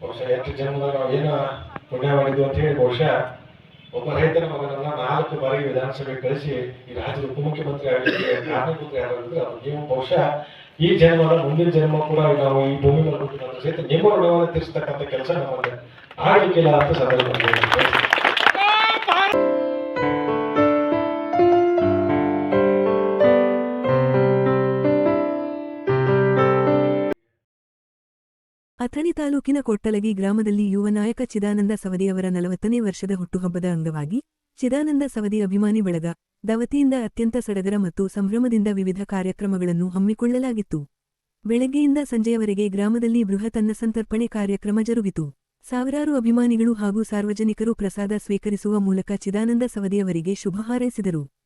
ಜನ್ಮದಾಗ ನಾವು ಏನು ಪುಣ್ಯ ಮಾಡಿದ್ವಿ ಅಂತ ಹೇಳಿ ಬಹುಶಃ ಒಬ್ಬ ರೈತನ ಮಗನನ್ನ ನಾಲ್ಕು ಬಾರಿ ವಿಧಾನಸಭೆ ಕಳಿಸಿ ಈ ರಾಜ್ಯದ ಉಪಮುಖ್ಯಮಂತ್ರಿ ಆಗಲಿಕ್ಕೆ ಕಾರಣೀಭೂತ ಯಾರು ಅಂದ್ರೆ ನೀವು ಬಹುಶಃ ಈ ಜನ್ಮದ ಮುಂದಿನ ಜನ್ಮ ಕೂಡ ನಾವು ಈ ಭೂಮಿ ಮೇಲೆ ಸಹಿತ ನಿಮ್ಮ ಋಣವನ್ನು ತೀರಿಸ್ತಕ್ಕಂಥ ಕೆಲಸ ನಮ್ಮಲ್ಲಿ ಆಗಲಿಕ್ಕಿಲ್ಲ ಅಂತ ಸಂದರ್ಭದಲ್ಲಿ ಅಥಣಿ ತಾಲೂಕಿನ ಕೊಟ್ಟಲಗಿ ಗ್ರಾಮದಲ್ಲಿ ಯುವ ನಾಯಕ ಚಿದಾನಂದ ಸವದಿಯವರ ನಲವತ್ತನೇ ವರ್ಷದ ಹುಟ್ಟುಹಬ್ಬದ ಅಂಗವಾಗಿ ಚಿದಾನಂದ ಸವದಿ ಅಭಿಮಾನಿ ಬಳಗ, ದವತಿಯಿಂದ ಅತ್ಯಂತ ಸಡಗರ ಮತ್ತು ಸಂಭ್ರಮದಿಂದ ವಿವಿಧ ಕಾರ್ಯಕ್ರಮಗಳನ್ನು ಹಮ್ಮಿಕೊಳ್ಳಲಾಗಿತ್ತು. ಬೆಳಗ್ಗೆಯಿಂದ ಸಂಜೆಯವರೆಗೆ ಗ್ರಾಮದಲ್ಲಿ ಬೃಹತ್ ಅನ್ನಸಂತರ್ಪಣೆ ಕಾರ್ಯಕ್ರಮ ಜರುಗಿತು. ಸಾವಿರಾರು ಅಭಿಮಾನಿಗಳು ಹಾಗೂ ಸಾರ್ವಜನಿಕರು ಪ್ರಸಾದ ಸ್ವೀಕರಿಸುವ ಮೂಲಕ ಚಿದಾನಂದ ಸವದಿಯವರಿಗೆ ಶುಭ ಹಾರೈಸಿದರು.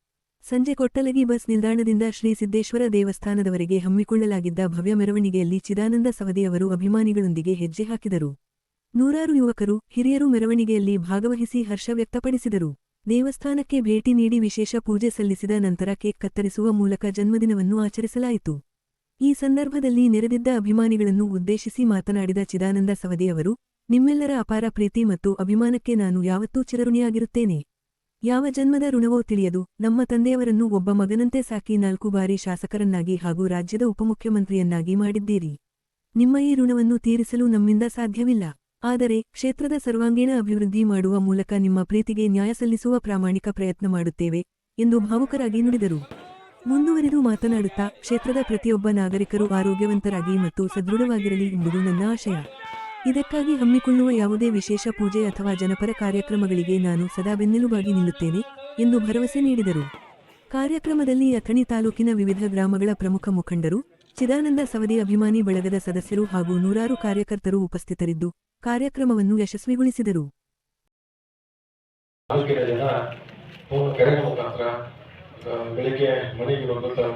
ಸಂಜೆ ಕೊಟ್ಟಲಗಿ ಬಸ್ ನಿಲ್ದಾಣದಿಂದ ಶ್ರೀ ಸಿದ್ದೇಶ್ವರ ದೇವಸ್ಥಾನದವರೆಗೆ ಹಮ್ಮಿಕೊಳ್ಳಲಾಗಿದ್ದ ಭವ್ಯ ಮೆರವಣಿಗೆಯಲ್ಲಿ ಚಿದಾನಂದ ಸವದಿಯವರು ಅಭಿಮಾನಿಗಳೊಂದಿಗೆ ಹೆಜ್ಜೆ ಹಾಕಿದರು. ನೂರಾರು ಯುವಕರು, ಹಿರಿಯರು ಮೆರವಣಿಗೆಯಲ್ಲಿ ಭಾಗವಹಿಸಿ ಹರ್ಷ ವ್ಯಕ್ತಪಡಿಸಿದರು. ದೇವಸ್ಥಾನಕ್ಕೆ ಭೇಟಿ ನೀಡಿ ವಿಶೇಷ ಪೂಜೆ ಸಲ್ಲಿಸಿದ ನಂತರ ಕೇಕ್ ಕತ್ತರಿಸುವ ಮೂಲಕ ಜನ್ಮದಿನವನ್ನು ಆಚರಿಸಲಾಯಿತು. ಈ ಸಂದರ್ಭದಲ್ಲಿ ನೆರೆದಿದ್ದ ಅಭಿಮಾನಿಗಳನ್ನು ಉದ್ದೇಶಿಸಿ ಮಾತನಾಡಿದ ಚಿದಾನಂದ ಸವದಿಯವರು, ನಿಮ್ಮೆಲ್ಲರ ಅಪಾರ ಪ್ರೀತಿ ಮತ್ತು ಅಭಿಮಾನಕ್ಕೆ ನಾನು ಯಾವತ್ತೂ ಚಿರಋಣಿಯಾಗಿರುತ್ತೇನೆ. ಯಾವ ಜನ್ಮದ ಋಣವೋ ತಿಳಿಯದು. ನಮ್ಮ ತಂದೆಯವರನ್ನು ಒಬ್ಬ ಮಗನಂತೆ ಸಾಕಿ ನಾಲ್ಕು ಬಾರಿ ಶಾಸಕರನ್ನಾಗಿ ಹಾಗೂ ರಾಜ್ಯದ ಉಪಮುಖ್ಯಮಂತ್ರಿಯನ್ನಾಗಿ ಮಾಡಿದ್ದೀರಿ. ನಿಮ್ಮ ಈ ಋಣವನ್ನು ತೀರಿಸಲು ನಮ್ಮಿಂದ ಸಾಧ್ಯವಿಲ್ಲ. ಆದರೆ ಕ್ಷೇತ್ರದ ಸರ್ವಾಂಗೀಣ ಅಭಿವೃದ್ಧಿ ಮಾಡುವ ಮೂಲಕ ನಿಮ್ಮ ಪ್ರೀತಿಗೆ ನ್ಯಾಯ ಸಲ್ಲಿಸುವ ಪ್ರಾಮಾಣಿಕ ಪ್ರಯತ್ನ ಮಾಡುತ್ತೇವೆ, ಎಂದು ಭಾವುಕರಾಗಿ ನುಡಿದರು. ಮುಂದುವರಿದು ಮಾತನಾಡುತ್ತಾ ಕ್ಷೇತ್ರದ ಪ್ರತಿಯೊಬ್ಬ ನಾಗರಿಕರು ಆರೋಗ್ಯವಂತರಾಗಿ ಮತ್ತು ಸದೃಢವಾಗಿರಲಿ ಎಂಬುದು ನನ್ನ ಆಶಯ. ಇದಕ್ಕಾಗಿ ಹಮ್ಮಿಕೊಳ್ಳುವ ಯಾವುದೇ ವಿಶೇಷ ಪೂಜೆ ಅಥವಾ ಜನಪರ ಕಾರ್ಯಕ್ರಮಗಳಿಗೆ ನಾನು ಸದಾ ಬೆನ್ನೆಲುಬಾಗಿ ನಿಲ್ಲುತ್ತೇನೆ ಎಂದು ಭರವಸೆ ನೀಡಿದರು. ಕಾರ್ಯಕ್ರಮದಲ್ಲಿ ಅಥಣಿ ತಾಲೂಕಿನ ವಿವಿಧ ಗ್ರಾಮಗಳ ಪ್ರಮುಖ ಮುಖಂಡರು, ಚಿದಾನಂದ ಸವದಿ ಅಭಿಮಾನಿ ಬಳಗದ ಸದಸ್ಯರು ಹಾಗೂ ನೂರಾರು ಕಾರ್ಯಕರ್ತರು ಉಪಸ್ಥಿತರಿದ್ದು, ಕಾರ್ಯಕ್ರಮವನ್ನು ಯಶಸ್ವಿಗೊಳಿಸಿದರು. ಮನೆಗೆ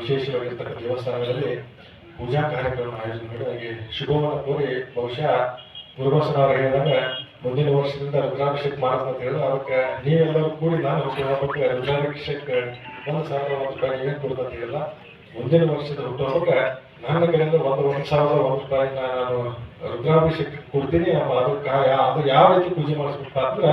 ವಿಶೇಷವಾಗಿರ್ತಕ್ಕಂಥ ದೇವಸ್ಥಾನಗಳಲ್ಲಿ ಪೂಜಾ ಕಾರ್ಯಕ್ರಮ ಆಯೋಜನೆ ಮಾಡಿ ಶುಭವನ್ನು ಕೋರಿ ಬಹುಶಃ ಗುರುಬಸನವರು ಹೇಳಿದಾಗ ಮುಂದಿನ ವರ್ಷದಿಂದ ರುದ್ರಾಭಿಷೇಕ ಮಾಡೋದು ಅಂತ ಹೇಳಿದ್ರು ಅದಕ್ಕೆ ನೀವೆಲ್ಲರೂ ಕೂಡಿ ನಾನು ಹುಟ್ಟುಹಬ್ಬಕ್ಕೆ ರುದ್ರಾಭಿಷೇಕ ಒಂದು ಸಾವಿರ ಒಂದು ರೂಪಾಯಿ ಮುಂದಿನ ವರ್ಷದ ಹುಟ್ಟುಹಬ್ಬಕ್ಕೆ ನನ್ನ ಕಡೆಯಿಂದ ಒಂದು ಒಂದು ಸಾವಿರದ ಒಂದು ರೂಪಾಯಿ ನಾನು ರುದ್ರಾಭಿಷೇಕ ಕೊಡ್ತೀನಿ. ಅದಕ್ಕೆ ಅದು ಯಾವ ರೀತಿ ಪೂಜೆ ಮಾಡಿಸ್ಬೇಕು ಅಂದ್ರೆ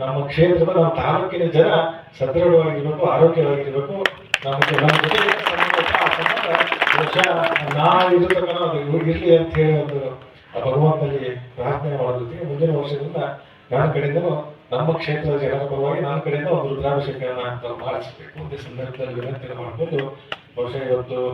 ನಮ್ಮ ಕ್ಷೇತ್ರದ ನಮ್ಮ ತಾಲೂಕಿನ ಜನ ಸದೃಢವಾಗಿರ್ಬೇಕು, ಆರೋಗ್ಯವಾಗಿರ್ಬೇಕು. ನಮಗೆ ನಮ್ಮ ಜೊತೆ ಸಂಬಂಧ, ಆ ಸಂಬಂಧ ಬಹುಶಃ ನಾ ಇರತಕ್ಕಂಥ ಅದು ಇರ್ಲಿ ಅಂತ ಹೇಳಿ ಒಂದು ಆ ಭಗವಂತನಲ್ಲಿ ಪ್ರಾರ್ಥನೆ ಮಾಡೋದಕ್ಕೆ ಮುಂದಿನ ವರ್ಷದಿಂದ ನನ್ನ ಕಡೆಯಿಂದಲೂ ನಮ್ಮ ಕ್ಷೇತ್ರದ ಜನರ ಪರವಾಗಿ ನನ್ನ ಕಡೆಯಿಂದ ಒಂದು ರುದ್ರಾಭಿಷೇಕವನ್ನು ಮಾಡಿಸಬೇಕು ಈ ಸಂದರ್ಭದಲ್ಲಿ ವಿನಂತಿಯನ್ನು ಮಾಡಿಕೊಂಡು ಬಹುಶಃ ಇವತ್ತು